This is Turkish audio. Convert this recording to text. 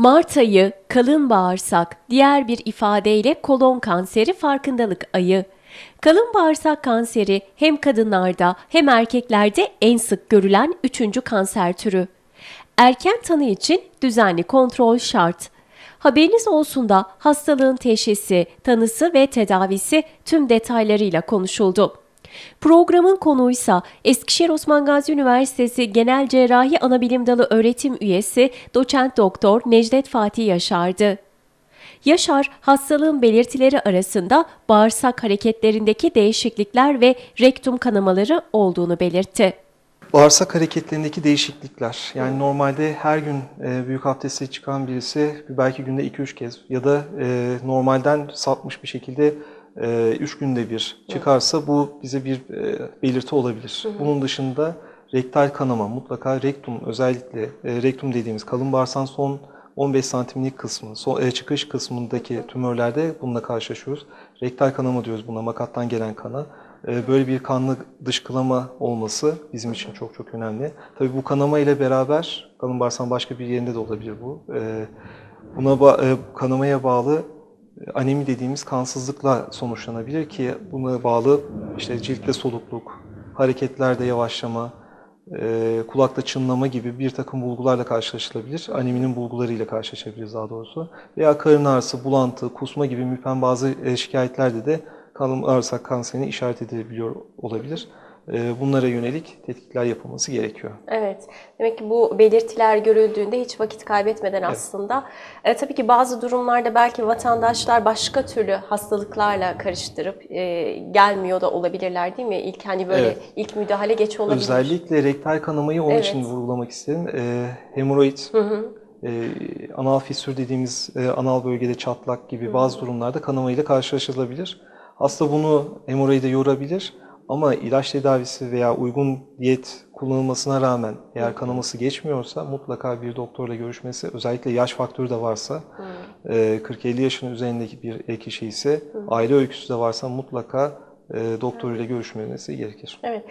Mart ayı, kalın bağırsak, diğer bir ifadeyle kolon kanseri farkındalık ayı. Kalın bağırsak kanseri hem kadınlarda hem erkeklerde en sık görülen üçüncü kanser türü. Erken tanı için düzenli kontrol şart. Haberiniz olsun da hastalığın teşhisi, tanısı ve tedavisi tüm detaylarıyla konuşuldu. Programın konuysa Eskişehir Osman Gazi Üniversitesi Genel Cerrahi Anabilim Dalı öğretim üyesi doçent doktor Necdet Fatih Yaşar'dı. Yaşar, hastalığın belirtileri arasında bağırsak hareketlerindeki değişiklikler ve rektum kanamaları olduğunu belirtti. Bağırsak hareketlerindeki değişiklikler. Yani normalde her gün e, büyük abdeste çıkan birisi belki günde 2-3 kez ya da e, normalden sapmış bir şekilde 3 günde bir çıkarsa bu bize bir e, belirti olabilir. Bunun dışında rektal kanama mutlaka rektum özellikle e, rektum dediğimiz kalın bağırsağın son 15 santimlik kısmı, son, e, çıkış kısmındaki tümörlerde bununla karşılaşıyoruz. Rektal kanama diyoruz buna, makattan gelen kana. E, böyle bir kanlı dışkılama olması bizim için çok çok önemli. Tabii bu kanama ile beraber, kalın bağırsağın başka bir yerinde de olabilir bu. E, buna e, kanamaya bağlı e, anemi dediğimiz kansızlıkla sonuçlanabilir ki buna bağlı işte ciltte solukluk, hareketlerde yavaşlama, e, kulakta çınlama gibi bir takım bulgularla karşılaşılabilir. Aneminin bulgularıyla karşılaşabiliriz daha doğrusu. Veya karın ağrısı, bulantı, kusma gibi müpem bazı e, şikayetlerde de kalın bağırsak kanserine işaret edilebiliyor olabilir. E, bunlara yönelik tetkikler yapılması gerekiyor. Evet. Demek ki bu belirtiler görüldüğünde hiç vakit kaybetmeden aslında. E, tabii ki bazı durumlarda belki vatandaşlar başka türlü hastalıklarla karıştırıp e, gelmiyor da olabilirler değil mi? İlk hani böyle Evet. ilk müdahale geç olabilir. Özellikle rektal kanamayı onun Evet. için vurgulamak isterim. E, hemoroid, e, anal fissür dediğimiz e, anal bölgede çatlak gibi bazı durumlarda kanamayla karşılaşılabilir. Hasta bunu hemoroide yorabilir ama ilaç tedavisi veya uygun diyet kullanılmasına rağmen eğer kanaması geçmiyorsa mutlaka bir doktorla görüşmesi, özellikle yaş faktörü de varsa, e, 40-50 yaşın üzerindeki bir kişi ise, aile öyküsü de varsa mutlaka e, doktoruyla görüşmesi gerekir. Evet.